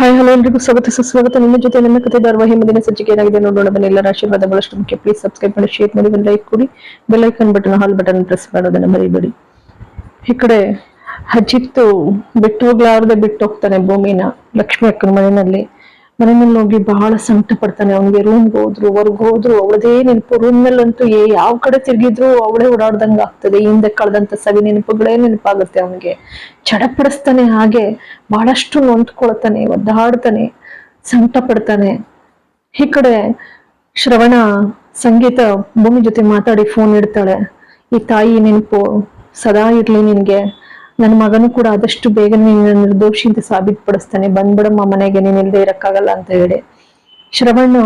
Hi, hello ಎಲ್ರಿಗೂ ಸ್ವಾಗತ, ಸುಸ್ವಾಗತ. ನಿಮ್ಮ ಜೊತೆ ನನ್ನ ಕತೆ ಧಾರವಾಹಿ ಮುಂದಿನ ಸಂಚಿಕೆ ಏನಾಗಿದೆ ನೋಡೋಣ, ಬನ್ನಿ. ಎಲ್ಲರ ಆಶೀರ್ವಾದ ಬಹಳಷ್ಟು ಮುಖ್ಯ. ಪ್ಲೀಸ್ ಸಬ್ಸ್ಕ್ರೈಬ್ ಮಾಡಿ ಶೇರ್ ಮಾಡಿ, ಒಂದು ಲೈಕ್ ಕೊಡಿ. Bell icon button hall button press ಮಾಡೋದನ್ನ ಮರಿಬೇಡಿ. ಈ ಕಡೆ ಹಜಿತ್ತು ಬಿಟ್ಟು ಹೋಗ್ಲಾರ್ದೆ ಬಿಟ್ಟು ಹೋಗ್ತಾನೆ ಭೂಮಿನ, ಲಕ್ಷ್ಮಿ ಅಕ್ಕನ ಮನೆಯಲ್ಲಿ. ಮನೆಯಲ್ಲಿ ಹೋಗಿ ಬಹಳ ಸಂಕಟ ಪಡ್ತಾನೆ. ಅವನಿಗೆ ರೂಮ್ಗೆ ಹೋದ್ರು, ಹೊರ್ಗ್ ಹೋದ್ರು ಅವಳದೇ ನೆನಪು. ರೂಮಲ್ಲಂತೂ ಏ ಯಾವ ಕಡೆ ತಿರುಗಿದ್ರು ಅವಳೇ ಓಡಾಡ್ದಂಗ ಆಗ್ತದೆ. ಹಿಂದೆ ಕಳೆದಂತ ಸವಿ ನೆನಪುಗಳೇ ನೆನಪಾಗುತ್ತೆ ಅವನಿಗೆ. ಚಡಪಡಿಸ್ತಾನೆ ಹಾಗೆ ಬಹಳಷ್ಟು ನೊಂದ್ಕೊಳ್ತಾನೆ, ಒದ್ದಾಡ್ತಾನೆ, ಸಂಕಟ ಪಡ್ತಾನೆ. ಈ ಕಡೆ ಶ್ರವಣ ಸಂಗೀತ ಭೂಮಿ ಜೊತೆ ಮಾತಾಡಿ ಫೋನ್ ಇಡ್ತಾಳೆ. ಈ ತಾಯಿ ನೆನಪು ಸದಾ ಇರ್ಲಿ ನಿನ್ಗೆ. ನನ್ನ ಮಗನು ಕೂಡ ಆದಷ್ಟು ಬೇಗ ನೀನು ನಿರ್ದೋಷಿ ಅಂತ ಸಾಬೀತುಪಡಿಸ್ತಾನೆ. ಬಂದ್ಬಿಡಮ್ಮ ಮನೆಗೆ, ನೀನ್ ಇಲ್ಲದೆ ಇರಕ್ಕಾಗಲ್ಲ ಅಂತ ಹೇಳಿ. ಶ್ರವಣ್,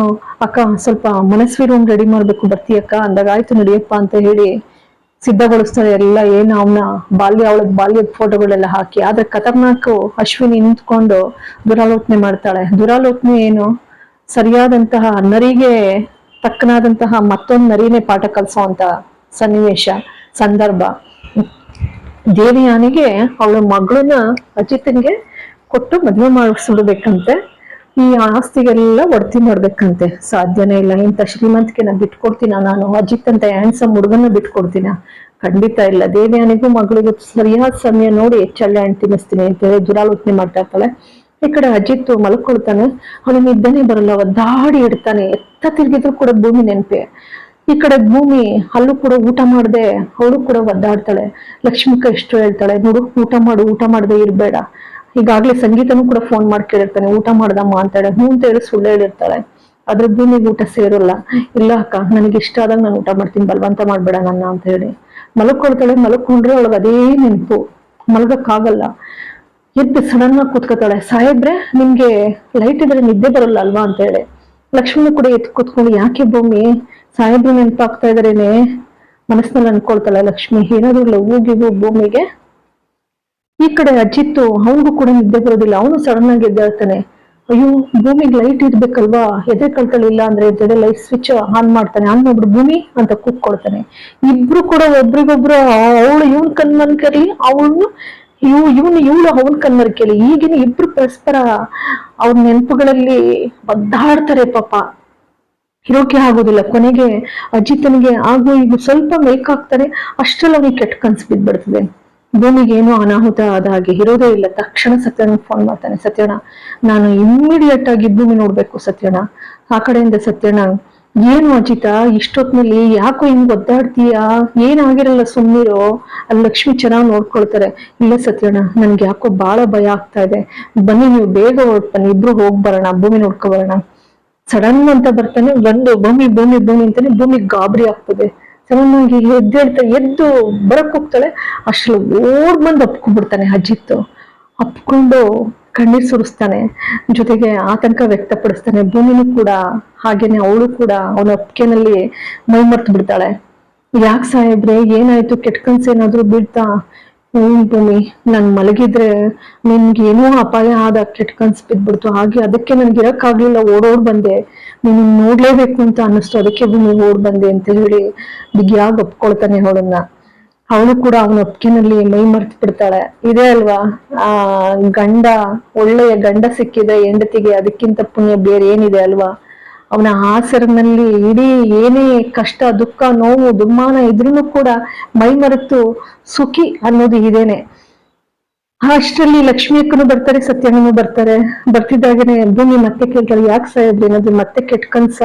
ಅಕ್ಕ, ಸ್ವಲ್ಪ ಮನಸ್ವಿ ರೂಮ್ ರೆಡಿ ಮಾಡ್ಬೇಕು ಬರ್ತೀಯಕ್ಕ ಅಂದಾಗ ಆಯ್ತು ನಡಿಯಪ್ಪ ಅಂತ ಹೇಳಿ ಸಿದ್ಧಗೊಳಿಸ್ತಾರೆ ಎಲ್ಲ. ಏನ್ ಅವನ ಬಾಲ್ಯ ಅವಳ ಬಾಲ್ಯದ ಫೋಟೋಗಳೆಲ್ಲ ಹಾಕಿ. ಆದ್ರೆ ಖತರ್ನಾಕ್ ಅಶ್ವಿನಿ ನಿಂತ್ಕೊಂಡು ದುರಾಲೋಚನೆ ಮಾಡ್ತಾಳೆ. ದುರಾಲೋಚನೆ ಏನು? ಸರಿಯಾದಂತಹ ನರಿಗೆ ತಕ್ಕನಾದಂತಹ ಮತ್ತೊಂದು ನರಿನೇ ಪಾಠ ಕಲಿಸೋಂತ ಸನ್ನಿವೇಶ, ಸಂದರ್ಭ. ದೇವಿಯಾನಿಗೆ ಅವಳ ಮಗಳನ್ನ ಅಜಿತನ್ಗೆ ಕೊಟ್ಟು ಮದ್ವೆ ಮಾಡಿಸ್ಬಿಡ್ಬೇಕಂತೆ. ಈ ಆಸ್ತಿಗೆಲ್ಲ ಒಡ್ತಿ ಮಾಡ್ಬೇಕಂತೆ. ಸಾಧ್ಯನೇ ಇಲ್ಲ. ಇಂಥ ಶ್ರೀಮಂತಿಕೆ ನಾ ಬಿಟ್ಕೊಡ್ತೀನ ನಾನು? ಅಜಿತ್ ಅಂತ ಹ್ಯಾಂಡ್ಸಮ್ ಹುಡುಗನ ಬಿಟ್ಕೊಡ್ತೀನ? ಖಂಡಿತ ಇಲ್ಲ. ದೇವಿಯಾನಿಗೂ ಮಗಳಿಗೂ ಸರಿಯಾದ ಸಮಯ ನೋಡಿ ಚಳ್ಳೆ ಹಣ್ಣು ತಿನ್ನಿಸ್ತೀನಿ ಅಂತ ಹೇಳಿ ದುರಾಲೋಚನೆ ಮಾಡ್ತಾ ಇರ್ತಾಳೆ. ಈ ಕಡೆ ಅಜಿತ್ ಮಲ್ಕೊಳ್ತಾನೆ. ಅವನಿಗೆ ನಿದ್ದನೆ ಬರಲ್ಲ. ಒದ್ದಾಡಿ ಇಡ್ತಾನೆ. ಎತ್ತ ತಿರುಗಿದ್ರು ಕೂಡ ಭೂಮಿ ನೆನಪೆ. ಈ ಕಡೆ ಭೂಮಿ ಅಲ್ಲೂ ಕೂಡ ಊಟ ಮಾಡದೆ, ಅವಳು ಕೂಡ ಒದ್ದಾಡ್ತಾಳೆ. ಲಕ್ಷ್ಮಿಕ ಎಷ್ಟು ಹೇಳ್ತಾಳೆ, ನೋಡು, ಊಟ ಮಾಡು, ಊಟ ಮಾಡದೆ ಇರಬೇಡ. ಈಗಾಗ್ಲೇ ಸಂಗೀತನೂ ಕೂಡ ಫೋನ್ ಮಾಡಿ ಕೇಳಿರ್ತಾನೆ, ಊಟ ಮಾಡ್ದಮ್ಮ ಅಂತಾಳೆ ಹ್ಞೂ ಅಂತ ಹೇಳಿ ಸುಳ್ಳು ಹೇಳಿರ್ತಾಳೆ. ಅದ್ರ ಭೂಮಿಗೆ ಊಟ ಸೇರಲ್ಲ. ಇಲ್ಲ ಅಕ್ಕ, ನನಗೆ ಇಷ್ಟ ಆದಾಗ ನಾನು ಊಟ ಮಾಡ್ತೀನಿ, ಬಲವಂತ ಮಾಡ್ಬೇಡ ನನ್ನ ಅಂತ ಹೇಳಿ. ಮಲಕ್ಕೊಳ್ತಾಳೆ ಮಲಕ್ಕೊಂಡ್ರೆ ಅವಳಗ್ ಅದೇ ನೆನಪು. ಮಲಗಕ್ಕಾಗಲ್ಲ. ಎದ್ದು ಸಡನ್ ಆಗಿ ಕೂತ್ಕೋತಾಳೆ. ಸಾಹೇಬ್ರೆ, ನಿಮ್ಗೆ ಲೈಟ್ ಇದ್ರೆ ನಿದ್ದೆ ಬರಲ್ಲ ಅಲ್ವಾ ಅಂತ ಹೇಳಿ. ಲಕ್ಷ್ಮಣ ಕೂಡ ಎತ್ತಿ ಕೂತ್ಕೊಂಡು ಯಾಕೆ ಭೂಮಿ ಸಾಹೇಬ್ರು ನೆನಪಾಗ್ತಾ ಇದಾರೇನೆ ಮನಸ್ಸಿನಲ್ಲಿ ಅನ್ಕೊಳ್ತಾಳೆ ಲಕ್ಷ್ಮಿ, ಏನಾದ್ರು ಗಿವು ಭೂಮಿಗೆ ಈ ಕಡೆ ಅಜಿತ್ತು, ಅವನಿಗೂ ಕೂಡ ನಿದ್ದೆ ಬರೋದಿಲ್ಲ, ಅವನು ಸಡನ್ ಆಗಿ ಎದ್ದೇಳ್ತಾನೆ. ಅಯ್ಯೋ, ಭೂಮಿಗೆ ಲೈಟ್ ಇರ್ಬೇಕಲ್ವಾ? ಎದೆ ಕಳ್ತಳಿಲ್ಲ ಅಂದ್ರೆ ಎದೆ ಲೈಟ್ ಸ್ವಿಚ್ ಆನ್ ಮಾಡ್ತಾನೆ. ಆನ್ ಮಾಡ್ಬಿಡು ಭೂಮಿ ಅಂತ ಕೂತ್ಕೊಳ್ತಾನೆ. ಇಬ್ರು ಕೂಡ ಒಬ್ರಿಗೊಬ್ರು ಅವಳು ಇವನ್ ಕಣ್ಮನ್ಕರಿ ಅವಳು ಇವ್, ಇವನು ಇವಳು ಅವನ್ ಕೇಳಿ. ಈಗಿನ ಇಬ್ರು ಪರಸ್ಪರ ಅವ್ರ ನೆನಪುಗಳಲ್ಲಿ ಒದ್ದಾಡ್ತಾರೆ ಪಾಪ. ಇರೋಕೆ ಆಗೋದಿಲ್ಲ. ಕೊನೆಗೆ ಅಜಿತನಿಗೆ ಆಗು ಈಗ ಸ್ವಲ್ಪ ಮೇಕ್ ಹಾಕ್ತಾರೆ ಅಷ್ಟ್ರಲ್ಲಿ ಅವನಿಗೆ ಕೆಟ್ಟ ಕನ್ಸು ಬಿದ್ಬಿಡ್ತದೆ. ಭೂಮಿಗೆ ಏನು ಅನಾಹುತ ಆದ ಹಾಗೆ. ಇರೋದೇ ಇಲ್ಲ. ತಕ್ಷಣ ಸತ್ಯನ ಫೋನ್ ಮಾಡ್ತಾನೆ. ಸತ್ಯಣ್ಣ, ನಾನು ಇಮ್ಮಿಡಿಯೇಟ್ ಆಗಿ ಭೂಮಿ ನೋಡ್ಬೇಕು ಸತ್ಯಣ್ಣ. ಆ ಕಡೆಯಿಂದ ಸತ್ಯಣ ಏನು ಅಜಿತ, ಇಷ್ಟೊತ್ನಲ್ಲಿ ಯಾಕೋ ಹಿಂಗ್ ಒದ್ದಾಡ್ತೀಯಾ? ಏನಾಗಿರಲ್ಲ ಸುಮ್ಮನಿರೋ ಅಲ್ಲಿ ಲಕ್ಷ್ಮಿ ಚೆನ್ನಾಗಿ ನೋಡ್ಕೊಳ್ತಾರೆ. ಇಲ್ಲ ಸತ್ಯಣ್ಣ, ನನ್ಗೆ ಯಾಕೋ ಬಹಳ ಭಯ ಆಗ್ತಾ ಇದೆ. ಬನ್ನಿ ನೀವು ಬೇಗ ಹೊರಟ್ ಬನ್ನಿ ಇಬ್ರು ಹೋಗ್ ಬರೋಣ, ಭೂಮಿ ನೋಡ್ಕೊ ಬರೋಣ. ಸಡನ್ ಅಂತ ಬರ್ತಾನೆ ಬಂದು ಭೂಮಿ ಭೂಮಿ ಭೂಮಿ ಅಂತಾನೆ ಭೂಮಿ ಗಾಬರಿ ಆಗ್ತದೆ. ಸಡನ್ ಆಗಿ ಎದ್ದೇಳ್ತಾ ಎದ್ದು ಬರಕ್ ಹೋಗ್ತಾಳೆ. ಅಷ್ಟು ಓಡ್ ಬಂದು ಅಪ್ಕೊಂಡ್ಬಿಡ್ತಾನೆ ಅಜಿತ್ತು ಅಪ್ಕೊಂಡು ಕಣ್ಣೀರ್ ಸುರಿಸ್ತಾನೆ, ಜೊತೆಗೆ ಆತಂಕ ವ್ಯಕ್ತಪಡಿಸ್ತಾನೆ. ಭೂಮಿನೂ ಕೂಡ, ಹಾಗೇನೆ ಅವಳು ಕೂಡ ಅವನ ಒಪ್ಪಿಗೆನಲ್ಲಿ ಮೈ ಮರ್ತು ಬಿಡ್ತಾಳೆ. ಯಾಕೆ ಸಾಹೇಬ್ರೆ, ಏನಾಯ್ತು? ಕೆಟ್ಟ ಕನ್ಸು ಏನಾದ್ರೂ ಬಿಡ್ತಾ ಹ್ಮ್, ಭೂಮಿ ನಾನು ಮಲಗಿದ್ರೆ ನಿನ್ಗೆ ಏನೋ ಅಪಾಯ ಆದ ಕೆಟ್ಟ ಕನ್ಸು ಬಿದ್ಬಿಡ್ತು. ಹಾಗೆ ಅದಕ್ಕೆ ನನ್ಗೆ ಇರಕ್ಕಾಗ್ಲಿಲ್ಲ, ಓಡೋಡ್ ಬಂದೆ. ನೀನ್ ನೋಡ್ಲೇಬೇಕು ಅಂತ ಅನ್ನಿಸ್ತು. ಅದಕ್ಕೆ ಭೂಮಿ ಓಡ್ ಬಂದೆ ಅಂತ ಹೇಳಿ ಬಿಗಿಯಾಗಿ ಒಪ್ಕೊಳ್ತಾನೆ ಅವಳನ್ನ. ಅವಳು ಕೂಡ ಅವನ ಒಪ್ಪಿನಲ್ಲಿ ಮೈ ಮರ್ತು ಬಿಡ್ತಾಳೆ. ಇದೇ ಅಲ್ವಾ? ಆ, ಗಂಡ, ಒಳ್ಳೆಯ ಗಂಡ ಸಿಕ್ಕಿದೆ, ಹೆಂಡತಿಗೆ ಅದಕ್ಕಿಂತ ಪುಣ್ಯ ಬೇರೆ ಏನಿದೆ ಅಲ್ವಾ? ಅವನ ಆಸರನಲ್ಲಿ ಇಡೀ ಏನೇ ಕಷ್ಟ, ದುಃಖ, ನೋವು ದುಮ್ಮಾನ ಇದ್ರೂ ಕೂಡ ಮೈ ಮರೆತು ಸುಖಿ ಅನ್ನೋದು ಇದೇನೆ. ಅಷ್ಟರಲ್ಲಿ ಲಕ್ಷ್ಮಿಯಕ್ಕನು ಬರ್ತಾರೆ, ಸತ್ಯಣ್ಣನು ಬರ್ತಾರೆ. ಬರ್ತಿದ್ದಾಗೇನೆ, ಭೂಮಿ ಮತ್ತೆ ಕೇಳ್ತಾಳೆ, ಯಾಕೆ ಸಾಹೇಬ್ರಿ ಏನಾದ್ರು ಮತ್ತೆ ಕೆಟ್ಟ ಕನ್ಸ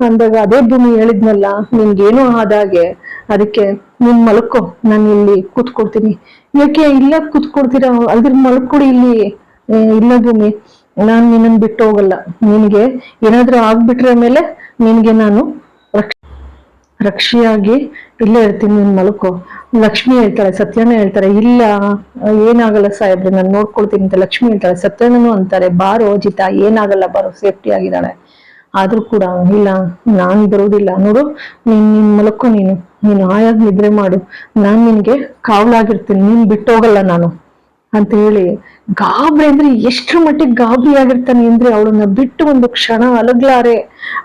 ಅಂದಾಗ ಅದೇ ಭೂಮಿ ಹೇಳಿದ್ನಲ್ಲ ನಿಮ್ಗೇನು ಆದಾಗೆ. ಅದಕ್ಕೆ ನೀನ್ ಮಲ್ಕೋ, ನಾನು ಇಲ್ಲಿ ಕೂತ್ಕೊಡ್ತೀನಿ ಯಾಕೆ ಇಲ್ಲ ಕೂತ್ಕೊಡ್ತೀರಾ ಅದ್ರ ಮಲ್ಕೊಡಿ ಇಲ್ಲಿ. ಇಲ್ಲ ಭೂಮಿ, ನಾನ್ ನಿನ್ನನ್ ಬಿಟ್ಟು ಹೋಗಲ್ಲ. ನಿನ್ಗೆ ಏನಾದ್ರೂ ಆಗ್ಬಿಟ್ರೆ ಮೇಲೆ ನಿನ್ಗೆ ನಾನು ರಕ್ಷ, ರಕ್ಷಿಯಾಗಿ ಇಲ್ಲೇ ಇರ್ತೀನಿ, ನಿನ್ ಮಲ್ಕೋ. ಲಕ್ಷ್ಮಿ ಹೇಳ್ತಾಳೆ ಸತ್ಯನ ಹೇಳ್ತಾರೆ, ಇಲ್ಲ, ಏನಾಗಲ್ಲ ಸಾಹೇಬ್ರೆ, ನಾನು ನೋಡ್ಕೊಳ್ತೀನಿ ಅಂತ ಲಕ್ಷ್ಮಿ ಹೇಳ್ತಾಳೆ. ಸತ್ಯನೂ ಅಂತಾರೆ, ಬಾರೋ ಜಿತ ಏನಾಗಲ್ಲ, ಬಾರೋ ಸೇಫ್ಟಿ ಆಗಿದ್ದಾಳೆ ಆದ್ರೂ ಕೂಡ ಇಲ್ಲ, ನಾನ್ ಬರೋದಿಲ್ಲ. ನೋಡು, ನೀನ್ ನಿನ್ ಮಲಕ್ಕೋ ನೀನು ನೀನು ಆಯಾಗ ನಿದ್ರೆ ಮಾಡು. ನಾನ್ ನಿನ್ಗೆ ಕಾವಲಾಗಿರ್ತೀನಿ, ನೀನ್ ಬಿಟ್ಟೋಗಲ್ಲ ನಾನು. ಅಂತ ಹೇಳಿ ಗಾಬರಿ ಅಂದ್ರೆ ಎಷ್ಟ್ರ ಮಟ್ಟಿಗೆ ಗಾಬರಿ ಆಗಿರ್ತಾನೆ ಅಂದ್ರೆ ಅವಳನ್ನ ಬಿಟ್ಟು ಒಂದು ಕ್ಷಣ ಅಲಗ್ಲಾರೆ,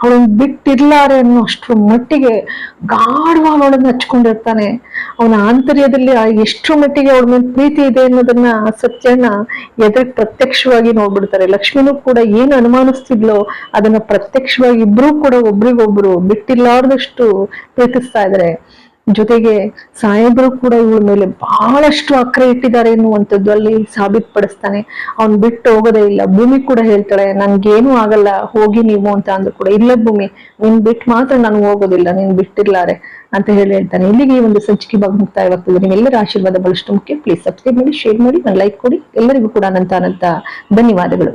ಅವಳನ್ನ ಬಿಟ್ಟಿರ್ಲಾರೆ ಅನ್ನೋ ಅಷ್ಟ್ರ ಮಟ್ಟಿಗೆ ಗಾಢವಾಗಿ ಅವಳನ್ನ ಹಚ್ಕೊಂಡಿರ್ತಾನೆ. ಅವನ ಆಂತರ್ಯದಲ್ಲಿ ಎಷ್ಟ್ರ ಮಟ್ಟಿಗೆ ಅವಳ ಮೇಲೆ ಪ್ರೀತಿ ಇದೆ ಅನ್ನೋದನ್ನ ಸತ್ಯನ ಎದುರು ಪ್ರತ್ಯಕ್ಷವಾಗಿ ನೋಡ್ಬಿಡ್ತಾರೆ. ಲಕ್ಷ್ಮಿನೂ ಕೂಡ ಏನ್ ಅನುಮಾನಿಸ್ತಿದ್ಲೋ ಅದನ್ನ ಪ್ರತ್ಯಕ್ಷವಾಗಿ ಇಬ್ರು ಕೂಡ ಒಬ್ರಿಗೊಬ್ರು ಬಿಟ್ಟಿರ್ಲಾರ್ದಷ್ಟು ಪ್ರೀತಿಸ್ತಾ ಇದಾರೆ. ಜೊತೆಗೆ ಸಾಹೇಬರು ಕೂಡ ಇವಳ ಮೇಲೆ ಬಹಳಷ್ಟು ಅಕ್ರೆ ಇಟ್ಟಿದ್ದಾರೆ ಎನ್ನುವಂಥದ್ದು ಅಲ್ಲಿ ಸಾಬೀತುಪಡಿಸ್ತಾನೆ. ಅವ್ನ್ ಬಿಟ್ಟು ಹೋಗೋದೇ ಇಲ್ಲ. ಭೂಮಿ ಕೂಡ ಹೇಳ್ತಾಳೆ ನನ್ಗೇನು ಆಗಲ್ಲ, ಹೋಗಿ ನೀವು ಅಂತ ಅಂದ್ರು ಕೂಡ ಇಲ್ಲ ಭೂಮಿ, ನಿನ್ ಬಿಟ್ಟು ಮಾತ್ರ ನಾನು ಹೋಗೋದಿಲ್ಲ, ನೀನ್ ಬಿಟ್ಟಿರ್ಲಾರೆ ಅಂತ ಹೇಳಿ ಹೇಳ್ತಾನೆ. ಇಲ್ಲಿಗೆ ಈ ಒಂದು ಸಂಚಿಕೆ ಬಗ್ಗೆ ಮುಕ್ತಾಯವಾಗ್ತದೆ ನಿಮ್ಮೆಲ್ಲರ ಆಶೀರ್ವಾದ ಬಹಳಷ್ಟು ಮುಖ್ಯ. ಪ್ಲೀಸ್ ಸಬ್ಸ್ಕ್ರೈಬ್ ಮಾಡಿ ಶೇರ್ ಮಾಡಿ ಲೈಕ್ ಕೊಡಿ. ಎಲ್ಲರಿಗೂ ಕೂಡ ಅನಂತ ಧನ್ಯವಾದಗಳು.